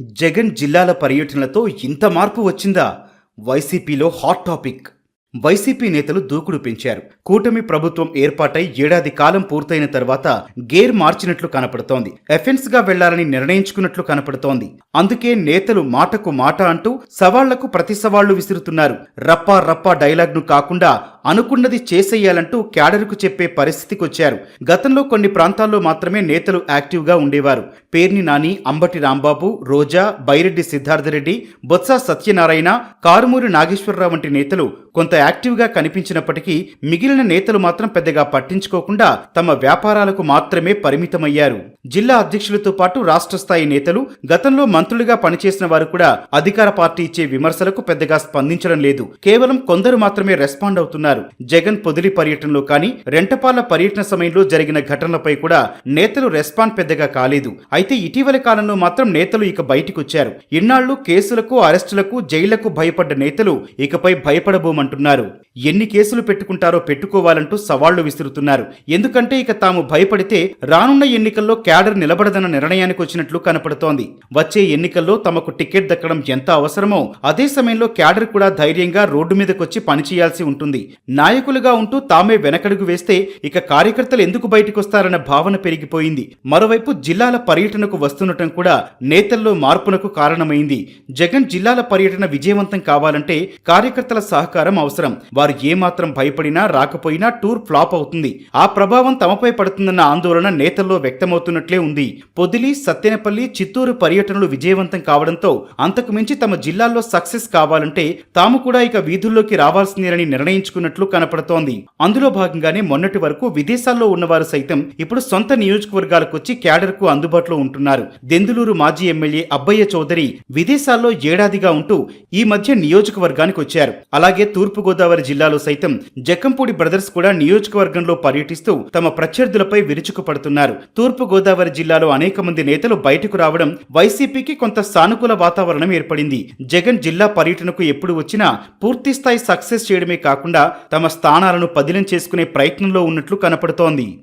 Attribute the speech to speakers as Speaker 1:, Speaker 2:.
Speaker 1: జగన్ జిల్లాల పర్యటనలతో ఇంత మార్పు వచ్చిందా? వైసీపీలో హాట్ టాపిక్. వైసీపీ నేతలు దూకుడు పెంచారు. కూటమి ప్రభుత్వం ఏర్పాటై ఏడాది కాలం పూర్తయిన తర్వాత గేర్ మార్చినట్లు కనపడుతోంది. ఎఫెన్స్గా వెళ్ళాలని నిర్ణయించుకున్నట్లు కనపడుతోంది. అందుకే నేతలు మాటకు మాట అంటూ సవాళ్ళకు ప్రతి సవాళ్ళు విసురుతున్నారు. రప్పా రప్పా డైలాగ్ను కాకుండా అనుకున్నది చేసేయాలంటూ క్యాడర్కు చెప్పే పరిస్థితికొచ్చారు గతంలో కొన్ని ప్రాంతాల్లో మాత్రమే నేతలు యాక్టివ్గా ఉండేవారు. పేర్ని నాని అంబటి రాంబాబు రోజా బైరెడ్డి సిద్ధార్థరెడ్డి బొత్స సత్యనారాయణ కారుమూరి నాగేశ్వరరావు వంటి నేతలు కొంత యాక్టివ్గా కనిపించినప్పటికీ మిగిలిన నేతలు మాత్రం పెద్దగా పట్టించుకోకుండా తమ వ్యాపారాలకు మాత్రమే పరిమితమయ్యారు. జిల్లా అధ్యక్షులతో పాటు రాష్ట్ర స్థాయి నేతలు గతంలో మంత్రులుగా పనిచేసిన వారు కూడా అధికార పార్టీ ఇచ్చే విమర్శలకు పెద్దగా స్పందించడం లేదు. కేవలం కొందరు మాత్రమే రెస్పాండ్ అవుతున్నారు. జగన్ పొదిలి పర్యటనలో కానీ రెంటపాల పర్యటన సమయంలో జరిగిన ఘటనలపై కూడా నేతలు రెస్పాండ్ పెద్దగా కాలేదు. అయితే ఇటీవల కాలంలో మాత్రం నేతలు ఇక బయటికొచ్చారు. ఇన్నాళ్ళు కేసులకు అరెస్టులకు జైళ్ళకు భయపడ్డ నేతలు ఇకపై భయపడబోమంటున్నారు. ఎన్ని కేసులు పెట్టుకుంటారో పెట్టుకోవాలంటూ సవాళ్ళు విసురుతున్నారు. ఎందుకంటే ఇక తాము భయపడితే రానున్న ఎన్నికల్లో క్యాడర్ నిలబడదన్న నిర్ణయానికి వచ్చినట్లు కనపడుతోంది. వచ్చే ఎన్నికల్లో తమకు టికెట్ దక్కడం ఎంత అవసరమో అదే సమయంలో క్యాడర్ కూడా ధైర్యంగా రోడ్డు మీదకొచ్చి పనిచేయాల్సి ఉంటుంది. నాయకులుగా ఉంటూ తామే వెనకడుగు వేస్తే ఇక కార్యకర్తలు ఎందుకు బయటకొస్తారన్న భావన పెరిగిపోయింది. మరోవైపు జిల్లాల పర్యటనకు వస్తుండటం కూడా నేతల్లో మార్పునకు కారణమైంది. జగన్ జిల్లాల పర్యటన విజయవంతం కావాలంటే కార్యకర్తల సహకారం అవసరం. వారు ఏమాత్రం భయపడినా రాకపోయినా టూర్ ఫ్లాప్ అవుతుంది. ఆ ప్రభావం తమపై పడుతుందన్న ఆందోళన నేతల్లో వ్యక్తమవుతున్నట్లే ఉంది. పొదిలి సత్తెనపల్లి చిత్తూరు పర్యటనలు విజయవంతం కావడంతో అంతకు మించి తమ జిల్లాల్లో సక్సెస్ కావాలంటే తాము కూడా ఇక వీధుల్లోకి రావాల్సిందేనని చేస్తున్నట్లు కనపడుతోంది. అందులో భాగంగానే మొన్నటి వరకు విదేశాల్లో ఉన్నవారు సైతం ఇప్పుడు సొంత నియోజకవర్గాలకు వచ్చి క్యాడర్కు అందుబాటులో ఉంటున్నారు. దెందులూరు మాజీ ఎమ్మెల్యే అబ్బయ్య చౌదరి విదేశాల్లో ఏడాదిగా ఉంటూ ఈ మధ్య నియోజకవర్గానికి వచ్చారు. అలాగే తూర్పు గోదావరి జిల్లాలో సైతం జక్కంపూడి బ్రదర్స్ కూడా నియోజకవర్గంలో పర్యటిస్తూ తమ ప్రత్యర్థులపై విరుచుకుపడుతున్నారు. తూర్పు గోదావరి జిల్లాలో అనేక మంది నేతలు బయటకు రావడం వైసీపీకి కొంత సానుకూల వాతావరణం ఏర్పడింది. జగన్ జిల్లా పర్యటనకు ఎప్పుడు వచ్చినా పూర్తి స్థాయి సక్సెస్ చేయడమే కాకుండా తమ స్థానాలను పదిలం చేసుకునే ప్రయత్నంలో ఉన్నట్లు కనపడుతోంది.